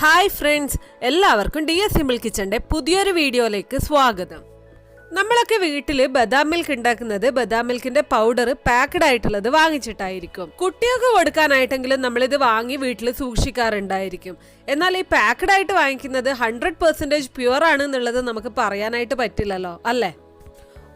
Hi friends എല്ലാവർക്കും D S simple കിച്ചന്റെ പുതിയൊരു വീഡിയോയിലേക്ക് സ്വാഗതം. നമ്മളൊക്കെ വീട്ടിൽ ബദാം മിൽക്ക് ഉണ്ടാക്കുന്നത് ബദാം മിൽക്കിന്റെ പൗഡർ പാക്കഡ് ആയിട്ടുള്ളത് വാങ്ങിച്ചിട്ടായിരിക്കും. കുട്ടികൾക്ക് കൊടുക്കാനായിട്ടെങ്കിലും നമ്മളിത് വാങ്ങി വീട്ടിൽ സൂക്ഷിക്കാറുണ്ടായിരിക്കും. എന്നാൽ ഈ പാക്കഡ് ആയിട്ട് വാങ്ങിക്കുന്നത് ഹൺഡ്രഡ് പെർസെന്റേജ് പ്യുവർ ആണ് എന്നുള്ളത് നമുക്ക് പറയാനായിട്ട് പറ്റില്ലല്ലോ അല്ലേ?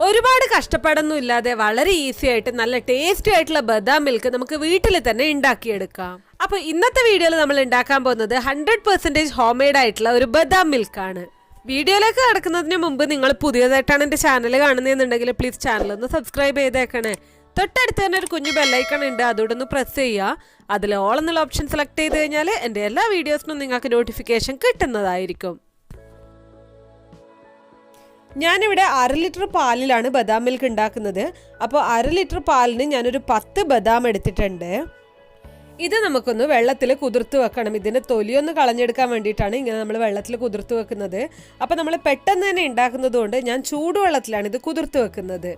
ഒരുപാട് കഷ്ടപ്പാടൊന്നും ഇല്ലാതെ വളരെ ഈസി ആയിട്ട് നല്ല ടേസ്റ്റി ആയിട്ടുള്ള ബദാം മിൽക്ക് നമുക്ക് വീട്ടിൽ തന്നെ ഉണ്ടാക്കിയെടുക്കാം. അപ്പൊ ഇന്നത്തെ വീഡിയോയിൽ നമ്മൾ ഉണ്ടാക്കാൻ പോകുന്നത് ഹൺഡ്രഡ് പെർസെന്റേജ് ഹോം മെയ്ഡ് ആയിട്ടുള്ള ഒരു ബദാം മിൽക്കാണ്. വീഡിയോയിലേക്ക് കടക്കുന്നതിന് മുമ്പ് നിങ്ങൾ പുതിയതായിട്ടാണ് എന്റെ ചാനൽ കാണുന്നതെന്നുണ്ടെങ്കിൽ പ്ലീസ് ചാനൽ ഒന്ന് സബ്സ്ക്രൈബ് ചെയ്തേക്കണേ. തൊട്ടടുത്ത് തന്നെ ഒരു കുഞ്ഞു ബെല്ലൈക്കൺ ഉണ്ട് അതുകൂടെ ഒന്ന് പ്രസ് ചെയ്യുക. അതിൽ ഓൾ എന്നുള്ള ഓപ്ഷൻ സെലക്ട് ചെയ്ത് കഴിഞ്ഞാൽ എന്റെ എല്ലാ വീഡിയോസിനും നിങ്ങൾക്ക് നോട്ടിഫിക്കേഷൻ കിട്ടുന്നതായിരിക്കും. ഞാനിവിടെ അര ലിറ്റർ പാലിലാണ് ബദാം മിൽക്ക് ഉണ്ടാക്കുന്നത്. അപ്പോൾ അര ലിറ്റർ പാലിന് ഞാനൊരു പത്ത് ബദാം എടുത്തിട്ടുണ്ട്. ഇത് നമുക്കൊന്ന് വെള്ളത്തിൽ കുതിർത്ത് വെക്കണം. ഇതിന്റെ തൊലിയൊന്ന് കളഞ്ഞെടുക്കാൻ വേണ്ടിയിട്ടാണ് ഇങ്ങനെ നമ്മൾ വെള്ളത്തിൽ കുതിർത്ത് വെക്കുന്നത്. അപ്പോൾ നമ്മൾ പെട്ടെന്ന് തന്നെ ഉണ്ടാക്കുന്നതുകൊണ്ട് ഞാൻ ചൂടുവെള്ളത്തിലാണ് ഇത് കുതിർത്ത് വെക്കുന്നത്.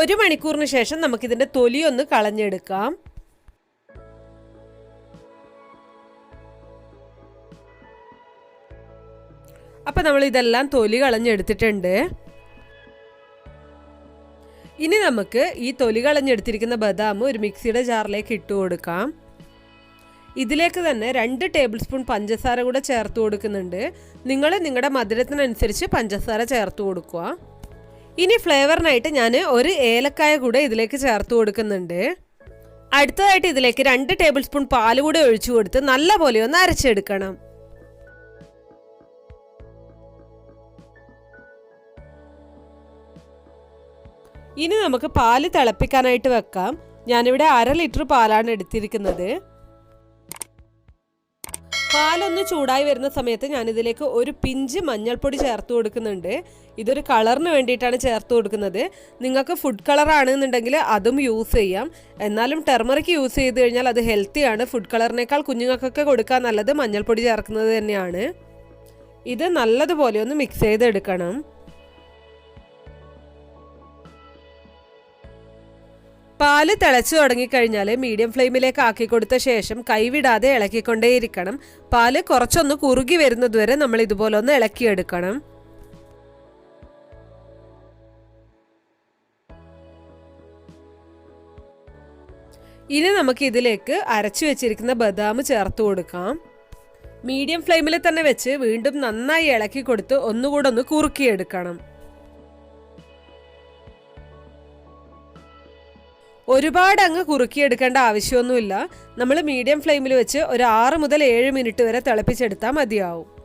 ഒരു മണിക്കൂറിന് ശേഷം നമുക്കിതിന്റെ തൊലിയൊന്ന് കളഞ്ഞെടുക്കാം. അപ്പം നമ്മൾ ഇതെല്ലാം തൊലി കളഞ്ഞെടുത്തിട്ടുണ്ട്. ഇനി നമുക്ക് ഈ തൊലി കളഞ്ഞെടുത്തിരിക്കുന്ന ബദാം ഒരു മിക്സിയുടെ ജാറിലേക്ക് ഇട്ട് കൊടുക്കാം. ഇതിലേക്ക് തന്നെ രണ്ട് ടേബിൾ സ്പൂൺ പഞ്ചസാര കൂടെ ചേർത്ത് കൊടുക്കുന്നുണ്ട്. നിങ്ങൾ നിങ്ങളുടെ മധുരത്തിനനുസരിച്ച് പഞ്ചസാര ചേർത്ത് കൊടുക്കുക. ഇനി ഫ്ലേവറിനായിട്ട് ഞാൻ ഒരു ഏലക്കായ കൂടെ ഇതിലേക്ക് ചേർത്ത് കൊടുക്കുന്നുണ്ട്. അടുത്തതായിട്ട് ഇതിലേക്ക് രണ്ട് ടേബിൾ സ്പൂൺ പാൽ കൂടെ ഒഴിച്ചു കൊടുത്ത് നല്ലപോലെ ഒന്ന് അരച്ചെടുക്കണം. ഇനി നമുക്ക് പാൽ തിളപ്പിക്കാനായിട്ട് വെക്കാം. ഞാനിവിടെ അര ലിറ്റർ പാലാണ് എടുത്തിരിക്കുന്നത്. പാലൊന്ന് ചൂടായി വരുന്ന സമയത്ത് ഞാനിതിലേക്ക് ഒരു പിഞ്ച് മഞ്ഞൾപ്പൊടി ചേർത്ത് കൊടുക്കുന്നുണ്ട്. ഇതൊരു കളറിന് വേണ്ടിയിട്ടാണ് ചേർത്ത് കൊടുക്കുന്നത്. നിങ്ങൾക്ക് ഫുഡ് കളർ ആണെന്നുണ്ടെങ്കിൽ അതും യൂസ് ചെയ്യാം. എന്നാലും ടെർമറിക്ക് യൂസ് ചെയ്ത് കഴിഞ്ഞാൽ അത് ഹെൽത്തിയാണ് ഫുഡ് കളറിനേക്കാൾ കുഞ്ഞുങ്ങൾക്കൊക്കെ കൊടുക്കാൻ നല്ലത് മഞ്ഞൾപ്പൊടി ചേർക്കുന്നത് തന്നെയാണ്. ഇത് നല്ലതുപോലെ ഒന്ന് മിക്സ് ചെയ്തെടുക്കണം. പാൽ തിളച്ചു തുടങ്ങിക്കഴിഞ്ഞാൽ മീഡിയം ഫ്ലെയിമിലേക്ക് ആക്കി കൊടുത്ത ശേഷം കൈവിടാതെ ഇളക്കിക്കൊണ്ടേയിരിക്കണം. പാൽ കുറച്ചൊന്ന് കുറുകി വരുന്നതുവരെ നമ്മൾ ഇതുപോലെ ഒന്ന് ഇളക്കിയെടുക്കണം. ഇനി നമുക്ക് ഇതിലേക്ക് അരച്ചു വെച്ചിരിക്കുന്ന ബദാം ചേർത്ത് കൊടുക്കാം. മീഡിയം ഫ്ലെയിമിൽ തന്നെ വെച്ച് വീണ്ടും നന്നായി ഇളക്കി കൊടുത്ത് ഒന്നുകൂടെ ഒന്ന് കുറുക്കിയെടുക്കണം. ഒരുപാട് അങ്ങ് കുറുക്കിയെടുക്കേണ്ട ആവശ്യമൊന്നുമില്ല. നമ്മൾ മീഡിയം ഫ്ലെയിമിൽ വെച്ച് ഒരു ആറ് മുതൽ ഏഴ് മിനിറ്റ് വരെ തിളപ്പിച്ചെടുത്താൽ മതിയാവും.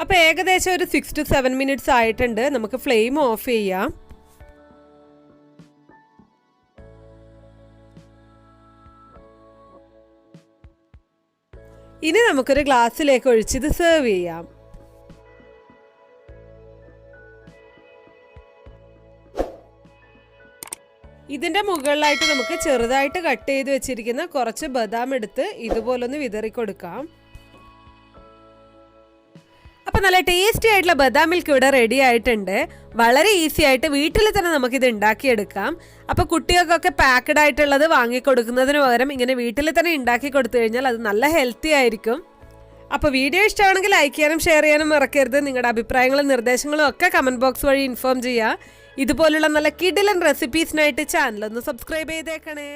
അപ്പോൾ ഏകദേശം ഒരു സിക്സ് ടു സെവൻ മിനിറ്റ്സ് ആയിട്ടുണ്ട്. നമുക്ക് ഫ്ലെയിം ഓഫ് ചെയ്യാം. ഇനി നമുക്കൊരു ഗ്ലാസ്സിലേക്ക് ഒഴിച്ച് ഇത് സെർവ് ചെയ്യാം. ഇതിന്റെ മുകളിലായിട്ട് നമുക്ക് ചെറുതായിട്ട് കട്ട് ചെയ്ത് വെച്ചിരിക്കുന്ന കുറച്ച് ബദാം എടുത്ത് ഇതുപോലൊന്ന് വിതറി കൊടുക്കാം അപ്പം നല്ല ടേസ്റ്റി ആയിട്ടുള്ള ബദാം മിൽക്ക് ഇവിടെ റെഡി ആയിട്ടുണ്ട്. വളരെ ഈസി ആയിട്ട് വീട്ടിൽ തന്നെ നമുക്കിത് ഉണ്ടാക്കിയെടുക്കാം. അപ്പോൾ കുട്ടികൾക്കൊക്കെ പാക്കഡ് ആയിട്ടുള്ളത് വാങ്ങിക്കൊടുക്കുന്നതിന് പകരം ഇങ്ങനെ വീട്ടിൽ തന്നെ ഉണ്ടാക്കി കൊടുത്തു കഴിഞ്ഞാൽ അത് നല്ല ഹെൽത്തി ആയിരിക്കും. അപ്പോൾ വീഡിയോ ഇഷ്ടമാണെങ്കിൽ ലൈക്ക് ചെയ്യാനും ഷെയർ ചെയ്യാനും മറക്കരുത്. നിങ്ങളുടെ അഭിപ്രായങ്ങളും നിർദ്ദേശങ്ങളും ഒക്കെ കമന്റ് ബോക്സ് വഴി ഇൻഫോം ചെയ്യുക. ഇതുപോലുള്ള നല്ല കിഡിലൻ റെസിപ്പീസിനായിട്ട് ചാനലൊന്ന് സബ്സ്ക്രൈബ് ചെയ്തേക്കണേ.